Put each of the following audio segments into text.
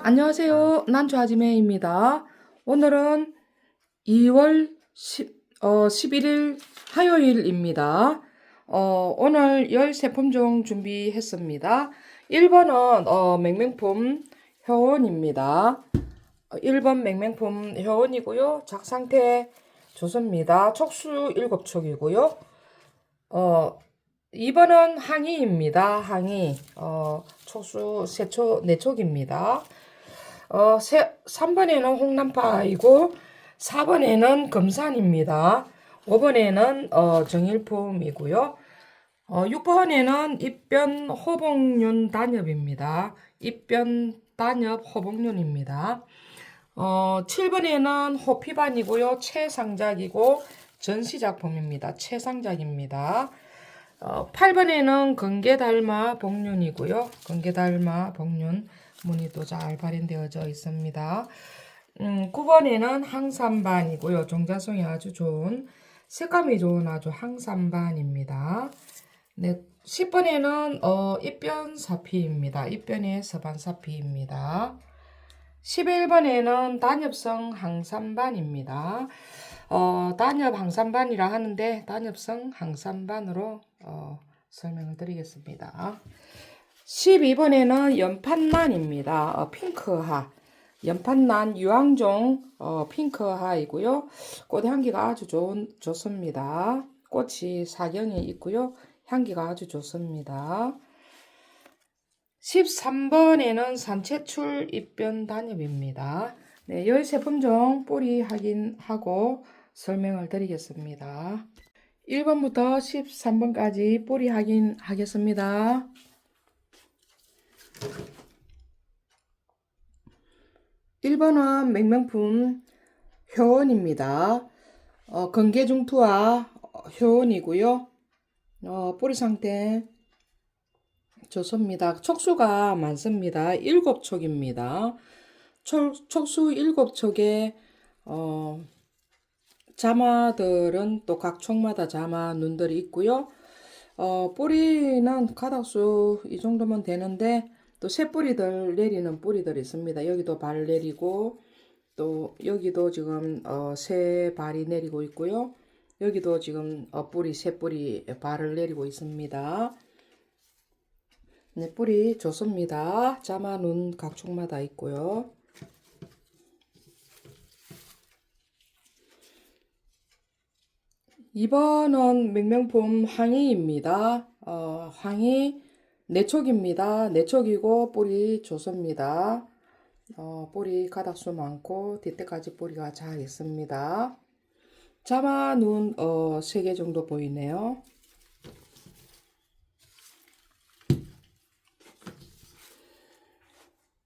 안녕하세요. 난주아지매입니다. 오늘은 2월 10, 어, 11일 화요일입니다. 어, 오늘 13품 종 준비했습니다. 1번은 어, 맹맹품 효원입니다. 1번 맹맹품 효원이고요. 작상태 좋습니다. 촉수 7촉이고요. 어, 2번은 항이입니다. 항이. 어, 촉수 3촉, 4촉입니다. 어, 세, 3번에는 홍남파이고 4번에는 금산입니다. 5번에는 어, 정일품이고요. 어, 6번에는 입변 호봉륜 단엽입니다. 입변 단엽 호봉륜입니다. 어, 7번에는 호피반이고요. 최상작이고 전시작품입니다. 최상작입니다. 어, 8번에는 건개달마 복륜이고요. 건개달마 복륜 무늬도 잘 발현되어져 있습니다. 음, 9번에는 항산반이고요. 종자성이 아주 좋은 색감이 좋은 아주 항산반입니다. 네, 10번에는 어, 입변사피입니다. 입변의 서반사피입니다. 11번에는 단엽성 항산반입니다. 어, 단엽 항산반이라 하는데 단엽성 항산반으로 어, 설명을 드리겠습니다. 12번에는 연판난입니다. 어, 핑크하. 연판난 유황종 어, 핑크하이고요. 꽃 향기가 아주 좋은, 좋습니다. 꽃이 사경이 있고요. 향기가 아주 좋습니다. 13번에는 산채출 입변 단엽입니다. 네, 13품종 뿌리 확인하고 설명을 드리겠습니다. 1번부터 13번까지 뿌리 확인하겠습니다. 1번은 맹명품 효원입니다. 어, 건개중투와 효원이고요. 어, 뿌리 상태 좋습니다. 촉수가 많습니다. 7촉입니다. 촉, 촉수 7촉에 어, 자마들은 또 각 촉마다 자마 눈들이 있고요. 어, 뿌리는 가닥수 이 정도면 되는데 또 새뿌리들 내리는 뿌리들이 있습니다. 여기도 발 내리고 또 여기도 지금 어, 새 발이 내리고 있고요. 여기도 지금 어, 뿌리 새 뿌리 발을 내리고 있습니다. 네, 뿌리 좋습니다. 자마 눈 각촉마다 있고요. 이번은 명명품 황희입니다. 어, 황희 내촉입니다. 내촉이고 뿌리 좋습니다. 어, 뿌리 가닥수 많고 뒤때까지 뿌리가 잘 있습니다. 자마 눈 어, 3개 정도 보이네요.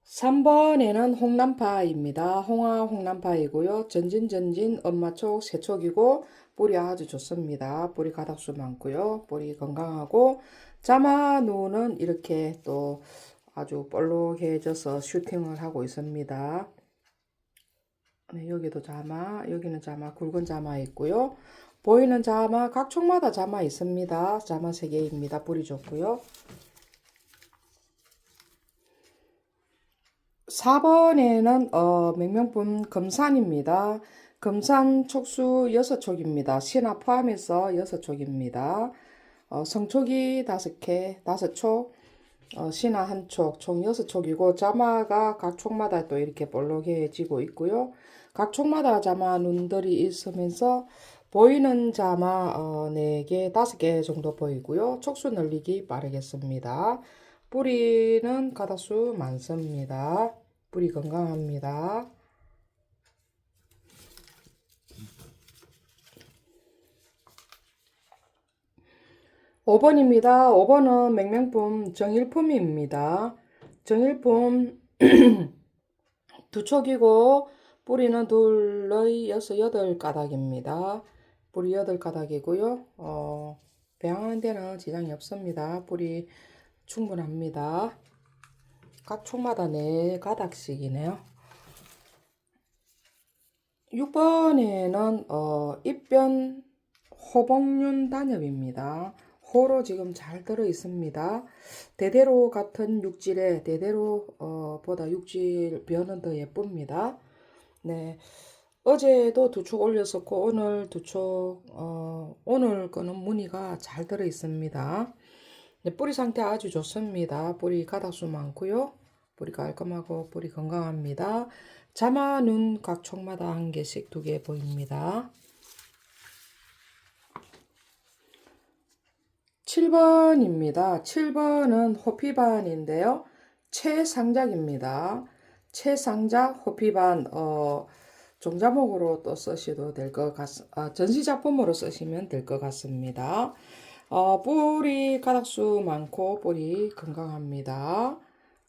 (3번에는) 홍남파입니다. 홍화 홍남파이고요. 전진 전진 엄마촉 세촉이고 뿌리 아주 좋습니다. 뿌리 가닥수 많고요. 뿌리 건강하고 자마 노는 이렇게 또 아주 볼록해져서 슈팅을 하고 있습니다. 네, 여기도 자마, 여기는 자마, 굵은 자마 있고요. 보이는 자마, 각 촉마다 자마 있습니다. 자마 3개입니다. 뿌리 좋고요. 4번에는 어, 맹명품 금산입니다. 금산 촉수 6촉입니다. 신화 포함해서 6촉입니다. 어, 성촉이 5개, 5촉, 어, 신화 한 촉, 총 6촉이고 자마가 각 촉마다 또 이렇게 볼록해지고 있고요. 각 촉마다 자마 눈들이 있으면서 보이는 자마 어, 4개, 5개 정도 보이고요. 촉수 늘리기 빠르겠습니다. 뿌리는 가다수 많습니다. 뿌리 건강합니다. 5번입니다. 5번은 맹명품 정일품입니다. 정일품 두 촉이고 뿌리는 둘의 여섯 여덟 가닥입니다. 뿌리 여덟 가닥이고요. 어, 배양하는 데는 지장이 없습니다. 뿌리 충분합니다. 각 촉마다 네 가닥씩이네요. 6번에는 어, 입변 호봉륜 단엽입니다. 호로 지금 잘 들어 있습니다. 대대로 같은 육질에 대대로 어, 보다 육질 변은 더 예쁩니다. 네. 어제도 두촉 올렸었고 오늘 두 촉, 어, 오늘 거는 무늬가 잘 들어 있습니다. 네, 뿌리 상태 아주 좋습니다. 뿌리 가닥수 많고요. 뿌리 깔끔하고 뿌리 건강합니다. 자마 눈 각 촉마다 한 개씩 두 개 보입니다. 7번입니다. 7번은 호피반인데요. 최상작입니다. 최상작 호피반 어, 종자목으로 또 쓰셔도 될 것 같, 아, 전시작품으로 쓰시면 될 것 같습니다. 어, 뿌리 가닥수 많고 뿌리 건강합니다.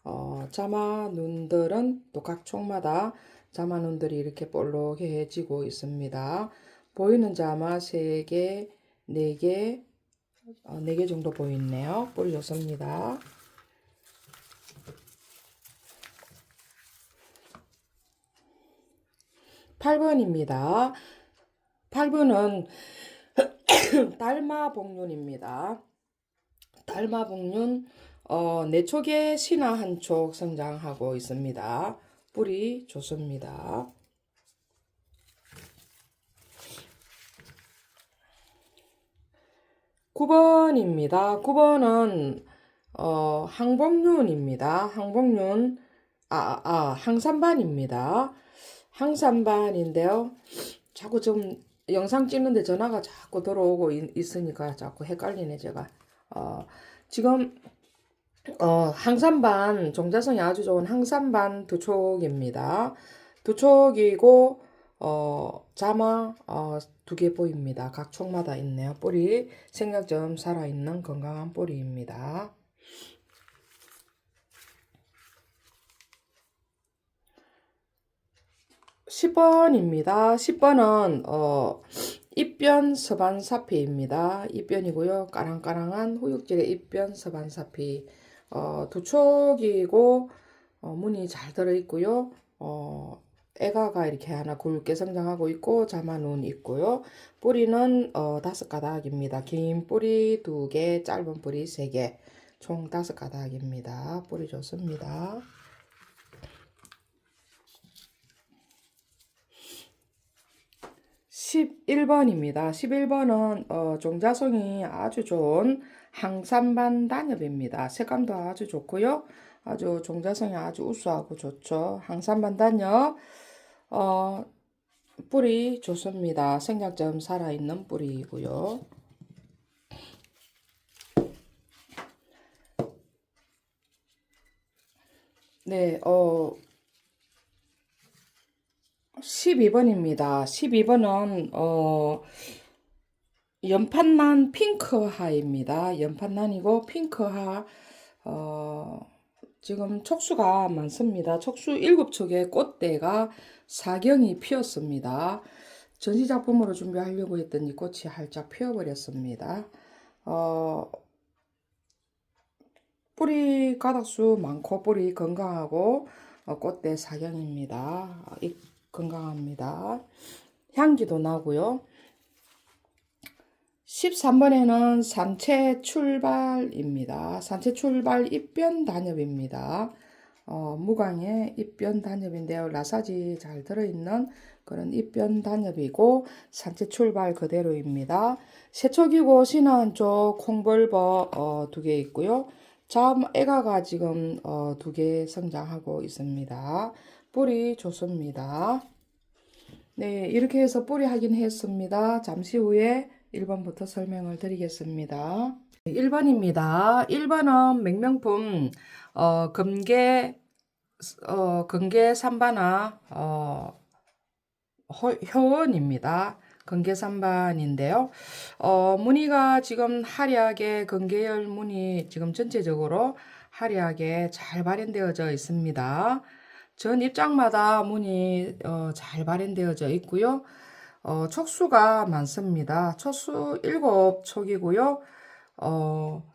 어, 자마 눈들은 또각 촉마다 자마 눈들이 이렇게 볼록해지고 있습니다. 보이는 자마 3개, 4개, 어, 4개 정도 보이네요. 뿌리 좋습니다. 8번입니다. 8번은 달마복륜입니다. 달마복륜 어, 네 촉에 신화 한촉 성장하고 있습니다. 뿌리 좋습니다. 9번입니다. 9번은 어, 항복륜입니다. 항복륜 아, 아, 항산반입니다. 항산반인데요. 자꾸 좀 영상 찍는데 전화가 자꾸 들어오고 있, 으니까 자꾸 헷갈리네 제가. 어, 지금 어, 항산반 종자성이 아주 좋은 항산반 두 촉입니다. 두 촉이고 어, 자마 어, 두 개 보입니다. 각 촉마다 있네요. 뿌리 생각점 살아있는 건강한 뿌리입니다. 10번입니다. 10번은 어, 입변 서반사피입니다. 입변이고요. 까랑까랑한 후육질의 입변 서반사피 어, 두 촉이고 어, 무늬 잘 들어있고요. 어, 애가가 이렇게 하나 굵게 성장하고 있고 자마눈 있고요. 뿌리는 어, 다섯 가닥입니다. 긴 뿌리 두 개, 짧은 뿌리 세 개, 총 다섯 가닥입니다. 뿌리 좋습니다. 11번입니다. 11번은 어, 종자성이 아주 좋은 항산반 단엽입니다. 색감도 아주 좋고요. 아주 종자성이 아주 우수하고 좋죠. 항산반 단엽 어, 뿌리 좋습니다. 생략점 살아있는 뿌리이고요. 네, 어, 12번입니다. 12번은 어 연판난 핑크하입니다. 연판난이고 핑크하 어 지금 촉수가 많습니다. 촉수 7촉에 꽃대가 사경이 피었습니다. 전시작품으로 준비하려고 했더니 꽃이 활짝 피어버렸습니다. 어, 뿌리 가닥수 많고 뿌리 건강하고 어, 꽃대 사경입니다. 이 건강합니다. 향기도 나고요. 13번에는 산채 출발입니다. 산채 출발 입변 단엽입니다. 어, 무광의 입변 단엽인데요. 라사지 잘 들어있는 그런 입변 단엽이고 산채 출발 그대로입니다. 세척이고 신한 쪽 콩벌버 어, 두개 있고요. 잠 애가가 지금 어, 두개 성장하고 있습니다. 뿌리 좋습니다. 네, 이렇게 해서 뿌리 확인했습니다. 잠시 후에 1번부터 설명을 드리겠습니다. 1번입니다. 1번은 맹명품 어, 금계 어, 금계 삼바나 어, 효원입니다. 건계 삼반인데요. 어, 무늬가 지금 화려하게 건계열 무늬 지금 전체적으로 화려하게 잘 발현되어져 있습니다. 전 입장마다 문이 어, 잘 발현되어져 있고요. 어, 촉수가 많습니다. 촉수 7촉이고요. 어,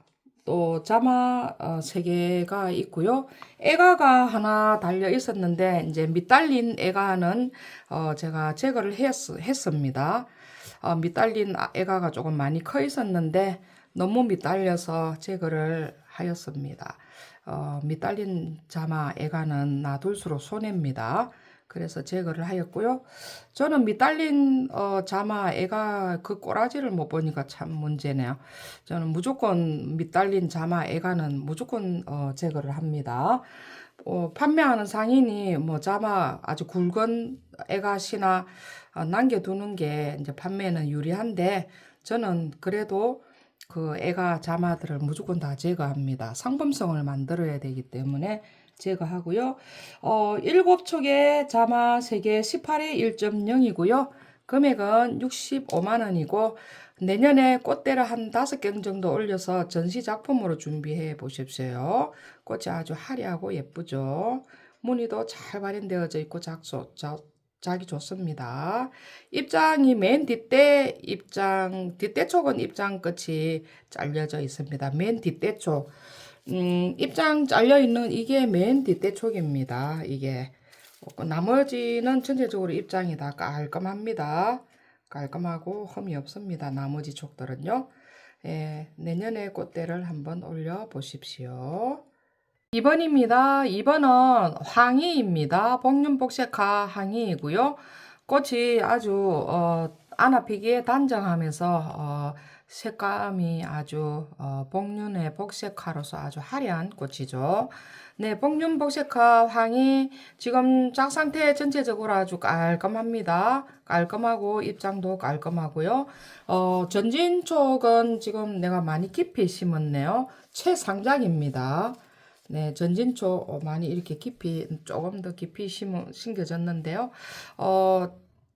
또 자마 어, 3개가 있고요. 애가가 하나 달려 있었는데 이제 밑달린 애가는 어, 제가 제거를 했, 했습니다. 어, 밑달린 애가가 조금 많이 커 있었는데 너무 밑달려서 제거를 하였습니다. 어, 밑달린 자마 애가는 놔둘수록 손해입니다. 그래서 제거를 하였고요. 저는 밑달린 어, 자마 애가 그 꼬라지를 못 보니까 참 문제네요. 저는 무조건 밑달린 자마 애가는 무조건 어, 제거를 합니다. 어, 판매하는 상인이 뭐 자마 아주 굵은 애가시나 어, 남겨두는 게 이제 판매는 유리한데 저는 그래도 그 애가 자마들을 무조건 다 제거합니다. 상품성을 만들어야 되기 때문에 제거하고요. 어, 7촉에 자마 3개 18에 1.0이고요. 금액은 65만 원이고 내년에 꽃대를 한 5경 정도 올려서 전시 작품으로 준비해 보십시오. 꽃이 아주 화려하고 예쁘죠. 무늬도 잘 발현되어져 있고 작소, 자, 자기 좋습니다. 입장이 맨 뒷대 입장 뒷대 쪽은 입장 끝이 잘려져 있습니다. 맨 뒷대 쪽 음, 입장 잘려 있는 이게 맨 뒷대 쪽입니다. 이게 어, 나머지는 전체적으로 입장이 다 깔끔합니다. 깔끔하고 흠이 없습니다. 나머지 촉들은요. 예, 내년에 꽃대를 한번 올려 보십시오. 2번입니다. 2번은 황희입니다. 복륜복색화 황희이고요. 꽃이 아주 어, 안아피기에 단정하면서 어, 색감이 아주 어, 복륜의 복색화로서 아주 화려한 꽃이죠. 네, 복륜 복색화 황이 지금 짝 상태 전체적으로 아주 깔끔합니다. 깔끔하고 입장도 깔끔하고요. 어, 전진 쪽은 지금 내가 많이 깊이 심었네요. 최상작입니다. 네, 전진초 어, 많이 이렇게 깊이 조금 더 깊이 심겨졌는데요. 어,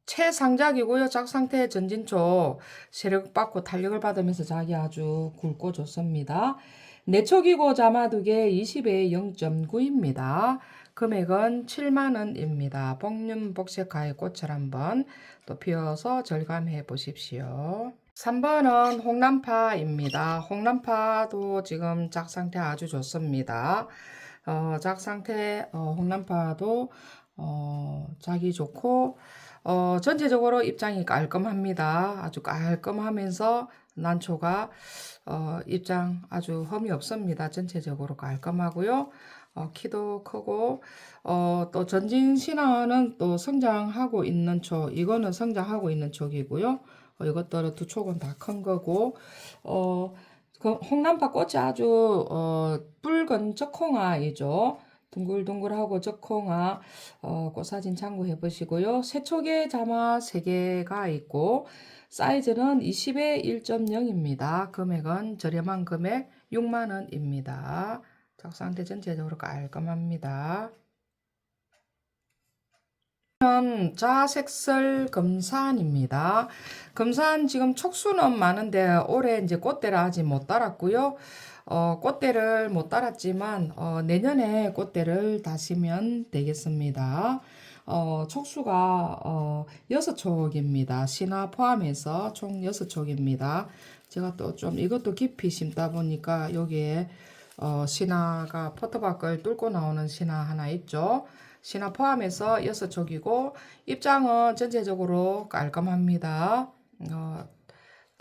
최상작이고요. 짝상태 전진초 세력 받고 탄력을 받으면서 자기 아주 굵고 좋습니다. 내초기고 자마두개 20에 0.9입니다. 금액은 7만원입니다. 복륜 복색가의 꽃을 한번 또 피워서 절감해 보십시오. 3번은 홍남파입니다. 홍남파도 지금 작 상태 아주 좋습니다. 어, 작 상태 어, 홍남파도 어, 작이 좋고 어, 전체적으로 입장이 깔끔합니다. 아주 깔끔하면서 난초가 어, 입장 아주 흠이 없습니다. 전체적으로 깔끔하고요. 어, 키도 크고 어, 또 전진 신화는 또 성장하고 있는 초 이거는 성장하고 있는 촉이고요. 어, 이것들은 두 촉은 다 큰 거고 어, 그 홍남파 꽃이 아주 어, 붉은 적홍아이죠. 둥글둥글하고 적홍아 어, 꽃사진 참고해 보시고요. 세 촉의 자마 3개가 있고 사이즈는 20에 1.0입니다. 금액은 저렴한 금액 6만원입니다. 작상태 전체적으로 깔끔합니다. 은 자색설 금산입니다. 금산 지금 촉수는 많은데 올해 이제 꽃대를 아직 못 달았고요. 어, 꽃대를 못 달았지만 어, 내년에 꽃대를 다시면 되겠습니다. 어, 촉수가 어, 6촉입니다. 신화 포함해서 총 6촉입니다. 제가 또 좀 이것도 깊이 심다 보니까 여기에 어, 신화가 포토박을 뚫고 나오는 신화 하나 있죠. 신화 포함해서 6촉이고 입장은 전체적으로 깔끔합니다. 어,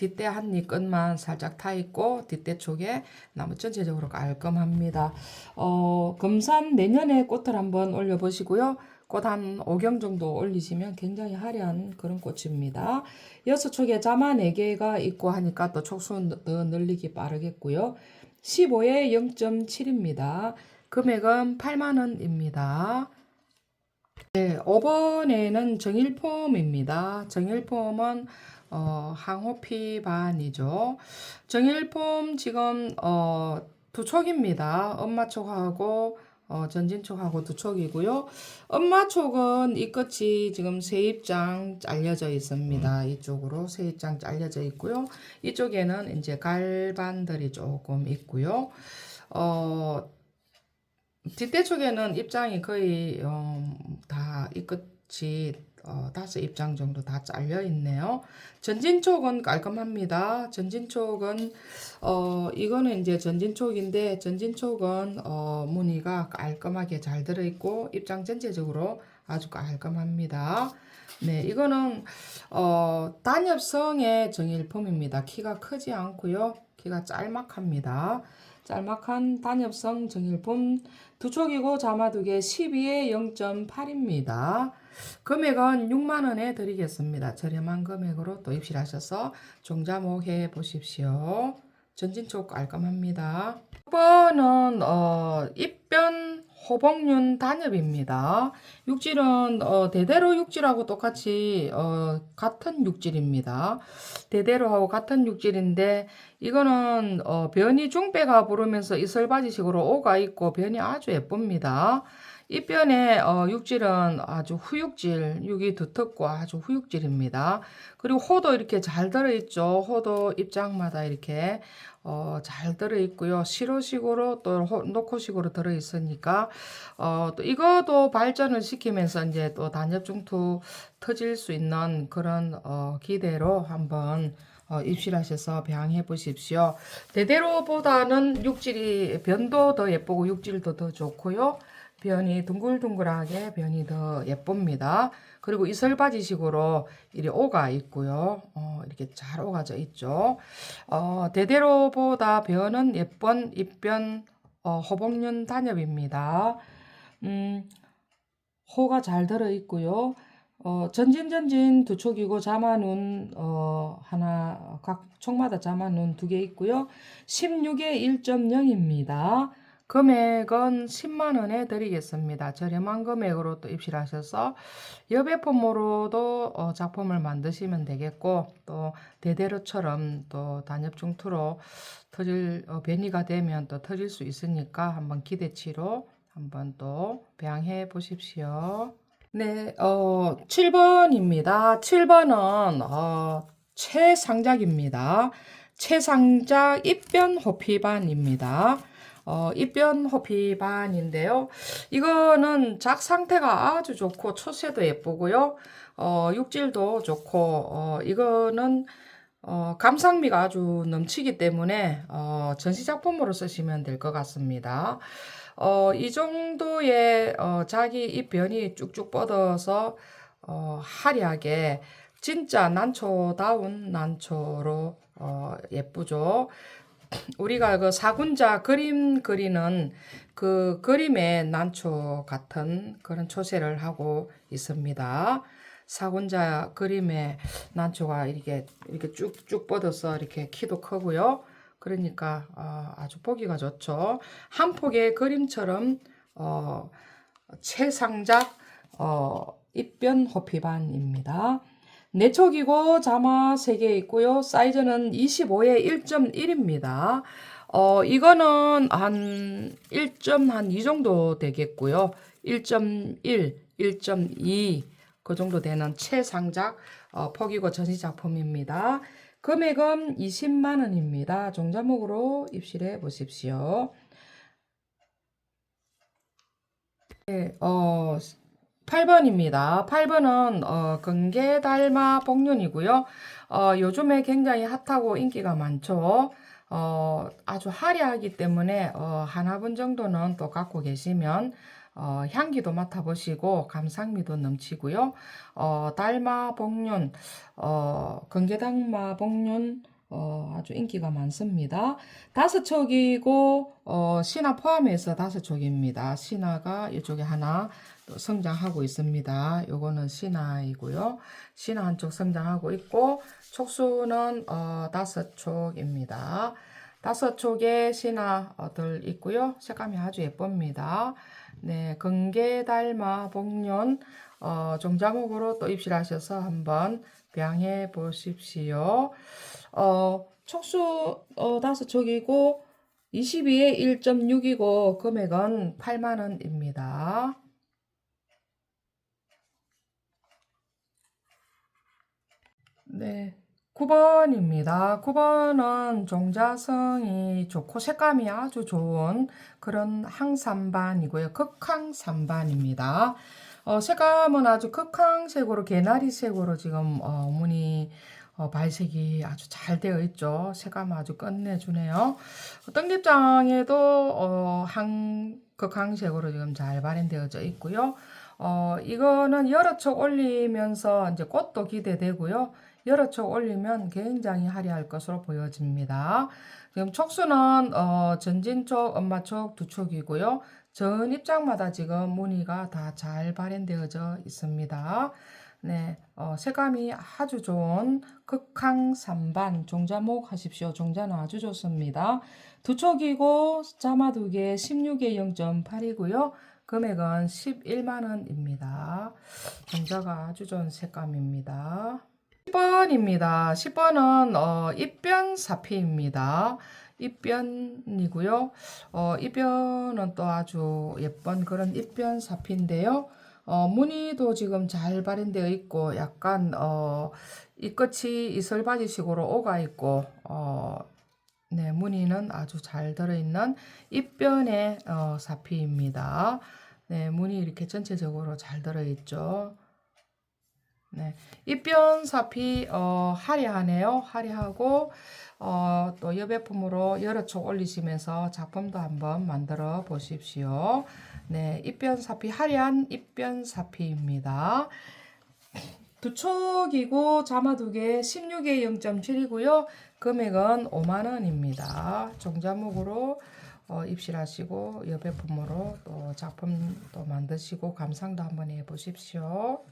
뒷대 한 입 끝만 살짝 타 있고 뒷대 쪽에 나무 전체적으로 깔끔합니다. 어, 금산 내년에 꽃을 한번 올려 보시고요. 꽃 한 5경 정도 올리시면 굉장히 화려한 그런 꽃입니다. 여섯 촉에 자마 4개가 있고 하니까 또 촉수 더 늘리기 빠르겠고요. 15에 0.7입니다. 금액은 8만원입니다. 네, 5번에는 정일폼입니다. 정일폼은 어, 항호피 반이죠. 정일폼 지금 어, 두 촉입니다. 엄마 촉하고 어, 전진 촉하고 두 촉이고요. 엄마 촉은 이 끝이 지금 세 입장 잘려져 있습니다. 이쪽으로 세 입장 잘려져 있고요. 이쪽에는 이제 갈반들이 조금 있고요. 어, 뒷대 쪽에는 입장이 거의 어, 다이 끝이 어, 다섯 입장 정도 다 잘려 있네요. 전진 쪽은 깔끔합니다. 전진 쪽은 어, 이거는 이제 전진 쪽인데 전진 쪽은 어, 무늬가 깔끔하게 잘 들어 있고 입장 전체적으로 아주 깔끔합니다. 네, 이거는 어, 단엽성의 정일품입니다. 키가 크지 않고요. 키가 짤막합니다. 짤막한 단엽성 정일품 두 촉이고 자마 두개 12에 0.8입니다. 금액은 6만원에 드리겠습니다. 저렴한 금액으로 또 입실하셔서 종자목 해 보십시오. 전진촉 깔끔합니다. 6번은 어, 입변 호복륜 단엽입니다. 육질은 어, 대대로 육질하고 똑같이 어, 같은 육질입니다. 대대로하고 같은 육질인데 이거는 어, 변이 중배가 부르면서 이슬바지식으로 오가 있고 변이 아주 예쁩니다. 입변의 어, 육질은 아주 후육질, 육이 두텁고 아주 후육질입니다. 그리고 호도 이렇게 잘 들어있죠. 호도 입장마다 이렇게 어, 잘 들어있고요. 시로식으로 또 호- 노코식으로 들어있으니까 어, 또 이것도 발전을 시키면서 이제 또 단엽 중투 터질 수 있는 그런 어, 기대로 한번 어, 입실하셔서 배양해 보십시오. 대대로보다는 육질이 변도 더 예쁘고 육질도 더 좋고요. 변이 둥글둥글하게 변이 더 예쁩니다. 그리고 이슬바지식으로 이리 오가 있고요. 어, 이렇게 잘 오가져 있죠. 어, 대대로보다 변은 예쁜 입변 어, 호복륜 단엽입니다. 음, 호가 잘 들어 있고요. 어, 전진전진 두 촉이고 자마눈 어, 하나 각 촉마다 자마눈 두 개 있고요. 16에 1.0입니다. 금액은 10만 원에 드리겠습니다. 저렴한 금액으로 또 입실하셔서 여배품으로도 어, 작품을 만드시면 되겠고 또 대대로처럼 또 단엽 중투로 터질 어, 변이가 되면 또 터질 수 있으니까 한번 기대치로 한번 또 배양해 보십시오. 네, 어, 7번입니다. 7번은 어, 최상작입니다. 최상작 입변 호피반입니다. 어, 입변 호피반인데요. 이거는 작 상태가 아주 좋고 초세도 예쁘고요. 어, 육질도 좋고 어, 이거는 어, 감상미가 아주 넘치기 때문에 어, 전시 작품으로 쓰시면 될 것 같습니다. 어, 이 정도의 어, 자기 입변이 쭉쭉 뻗어서 어, 화려하게 진짜 난초다운 난초로 어, 예쁘죠. 우리가 그 사군자 그림 그리는 그 그림의 난초 같은 그런 초세를 하고 있습니다. 사군자 그림의 난초가 이렇게 이렇게 쭉쭉 뻗어서 이렇게 키도 크고요. 그러니까 어, 아주 보기가 좋죠. 한 폭의 그림처럼 어, 최상작 어, 입변 호피반입니다. 내촉이고 자마 3개 있고요. 사이즈는 25에 1.1입니다. 어, 이거는 한 1.한2 정도 되겠고요. 1.1, 1.2 그 정도 되는 최상작 어, 폭이고 전시 작품입니다. 금액은 20만 원입니다. 종자목으로 입실해 보십시오. 네, 어, 8번입니다. 8번은 어, 건개달마 복륜이고요. 어, 요즘에 굉장히 핫하고 인기가 많죠. 어, 아주 화려하기 때문에 어, 하나분 정도는 또 갖고 계시면 어, 향기도 맡아보시고 감상미도 넘치고요. 어, 달마 복륜, 어, 건개달마 복륜 어, 아주 인기가 많습니다. 다섯 촉이고 어, 신화 포함해서 다섯 촉입니다. 신화가 이쪽에 하나 또 성장하고 있습니다. 요거는 신화이고요. 신화 한쪽 성장하고 있고 촉수는 어, 다섯 촉입니다. 다섯 촉에 신화들 있고요. 색감이 아주 예쁩니다. 네, 건개 닮아 복륜 어, 종자목으로 또 입실하셔서 한번 배양해 보십시오. 어, 촉수 어, 다섯 촉이고 22에 1.6이고 금액은 8만 원입니다. 네. 9번입니다. 9번은 종자성이 좋고 색감이 아주 좋은 그런 항산반이고요. 극항산반입니다. 어, 색감은 아주 극항색으로 개나리색으로 지금 어, 어머니 어, 발색이 아주 잘 되어 있죠. 색감 아주 끝내주네요. 떡잎장에도 어, 한 극항색으로 지금 잘 발현되어져 있고요. 어, 이거는 여러 촉 올리면서 이제 꽃도 기대되고요. 여러 촉 올리면 굉장히 화려할 것으로 보여집니다. 지금 촉수는 어, 전진 촉, 엄마 촉 두 촉이고요. 전 입장마다 지금 무늬가 다 잘 발현되어져 있습니다. 네, 어, 색감이 아주 좋은 극항 3반 종자목 하십시오. 종자는 아주 좋습니다. 두 촉이고 자마 두 개 16에 0.8이고요. 금액은 11만 원입니다. 종자가 아주 좋은 색감입니다. 10번입니다. 10번은 어, 입변 사피입니다. 입변이고요. 어, 입변은 또 아주 예쁜 그런 입변 사피인데요. 어, 무늬도 지금 잘 발현되어 있고 약간 어, 이 끝이 이슬바지식으로 오가 있고 어, 네, 무늬는 아주 잘 들어있는 입변의 어, 사피입니다. 네, 무늬 이렇게 전체적으로 잘 들어있죠. 네, 입변 사피 어, 화려하네요. 화려하고 어, 또 여배품으로 여러 촉 올리시면서 작품도 한번 만들어 보십시오. 네, 입변 사피 화려한 입변 사피입니다. 두 촉이고 자마 두개 16에 0.7이고요. 금액은 5만 원입니다. 종자목으로 어, 입실하시고 여배품으로 또 작품도 만드시고 감상도 한번 해보십시오.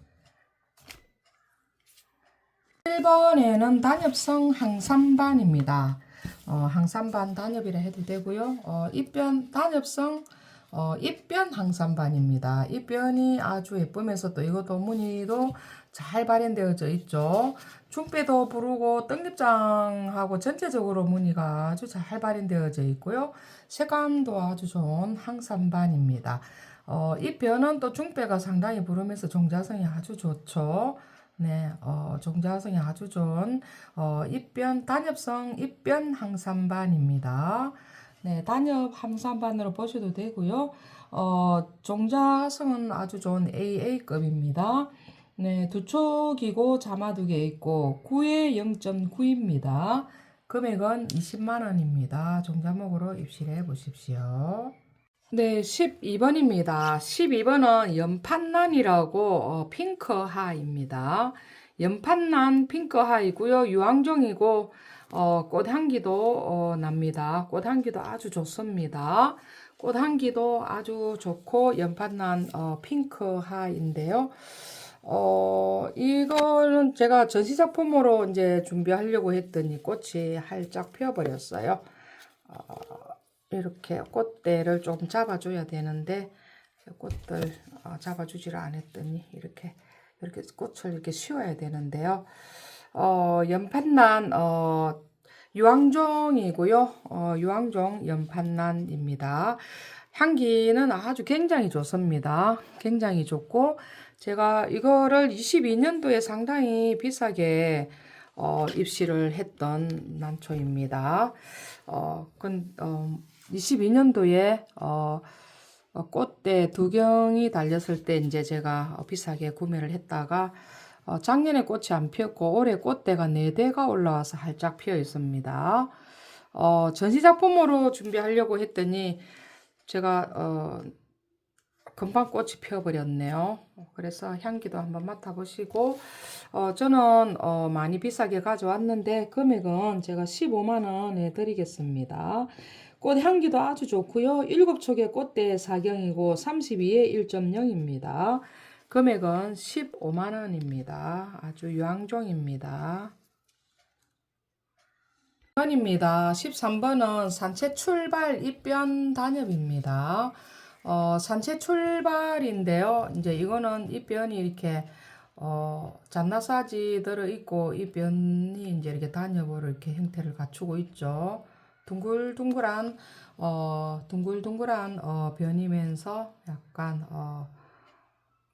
1번에는 단엽성 항산반입니다. 어, 항산반 단엽이라 해도 되고요. 어, 입변 단엽성 어, 입변 항산반입니다. 입변이 아주 예쁘면서 또 이것도 무늬도 잘 발현되어져 있죠. 중배도 부르고 떡잎장하고 전체적으로 무늬가 아주 잘 발현되어져 있고요. 색감도 아주 좋은 항산반입니다. 어, 입변은 또 중배가 상당히 부르면서 종자성이 아주 좋죠. 네, 어, 종자성이 아주 좋은 어, 입변 단엽성 입변 항산반입니다. 네, 단엽 항산반으로 보셔도 되고요. 어, 종자성은 아주 좋은 AA급입니다. 네, 두 촉이고 자마 두개 있고 9에 0.9입니다. 금액은 20만 원입니다. 종자목으로 입실해 보십시오. 네, 12번입니다. 12번은 연판난이라고 어, 핑크하입니다. 연판난 핑크하이고요. 유황종이고 어, 꽃향기도 어, 납니다. 꽃향기도 아주 좋습니다. 꽃향기도 아주 좋고 연판난 어, 핑크하인데요. 어, 이거는 제가 전시 작품으로 이제 준비하려고 했더니 꽃이 활짝 피어버렸어요. 어, 이렇게 꽃대를 좀 잡아줘야 되는데 꽃들 어, 잡아주지를 않았더니 이렇게 이렇게 꽃을 이렇게 씌워야 되는데요. 어, 연판난 어, 유황종이고요. 어, 유황종 연판난입니다. 향기는 아주 굉장히 좋습니다. 굉장히 좋고 제가 이거를 22년도에 상당히 비싸게 어, 입시를 했던 난초입니다. 어, 근, 어, 22년도에 어, 어, 꽃대 두 경이 달렸을 때 이제 제가 어, 비싸게 구매를 했다가 어, 작년에 꽃이 안 피었고 올해 꽃대가 네 대가 올라와서 활짝 피어 있습니다. 어, 전시 작품으로 준비하려고 했더니 제가 어, 금방 꽃이 피어버렸네요. 그래서 향기도 한번 맡아보시고 어, 저는 어, 많이 비싸게 가져왔는데 금액은 제가 15만 원에 드리겠습니다. 꽃 향기도 아주 좋고요. 7촉의 꽃대 사경이고 32에 1.0입니다. 금액은 15만 원입니다. 아주 유황종입니다. 13번입니다. 13번은 산채 출발 입변 단엽입니다. 어, 산채 출발인데요. 이제 이거는 입변이 이렇게 어, 잔나사지 들어 있고 입변이 이제 이렇게 단엽으로 이렇게 형태를 갖추고 있죠. 둥글둥글한 어, 둥글둥글한 어, 변이면서 약간 어,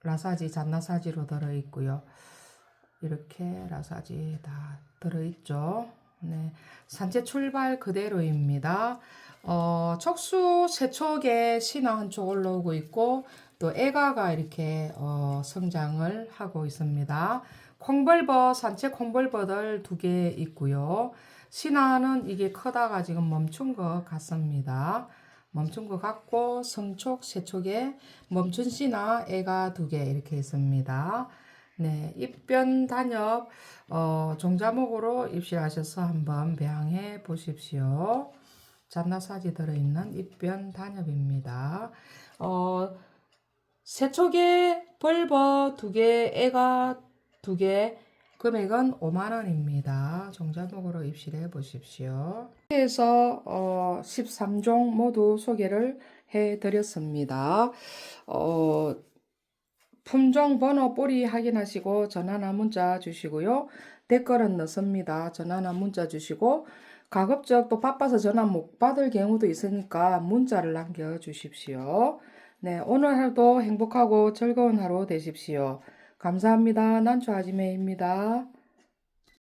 라사지 잔나사지로 들어 있고요. 이렇게 라사지 다 들어 있죠. 네, 산채 출발 그대로입니다. 어, 척수 세척에 신화 한 쪽 올라오고 있고 또 애가가 이렇게 어, 성장을 하고 있습니다. 콩벌버 산채 콩벌버들 두 개 있고요. 신화는 이게 커다가 지금 멈춘 것 같습니다. 멈춘 것 같고 성촉 세촉에 멈춘 신화 애가 두 개 이렇게 있습니다. 네, 입변 단엽 어, 종자목으로 입실하셔서 한번 배양해 보십시오. 잔나사지 들어있는 입변 단엽입니다. 어, 세촉에 벌버 두 개, 애가 두 개, 금액은 5만 원입니다. 종자목으로 입실해 보십시오. 그래서 어, 13종 모두 소개를 해 드렸습니다. 어, 품종 번호 뿌리 확인하시고 전화나 문자 주시고요. 댓글은 넣습니다. 전화나 문자 주시고 가급적 또 바빠서 전화 못 받을 경우도 있으니까 문자를 남겨 주십시오. 네, 오늘 하루도 행복하고 즐거운 하루 되십시오. 감사합니다. 난초 아지매입니다.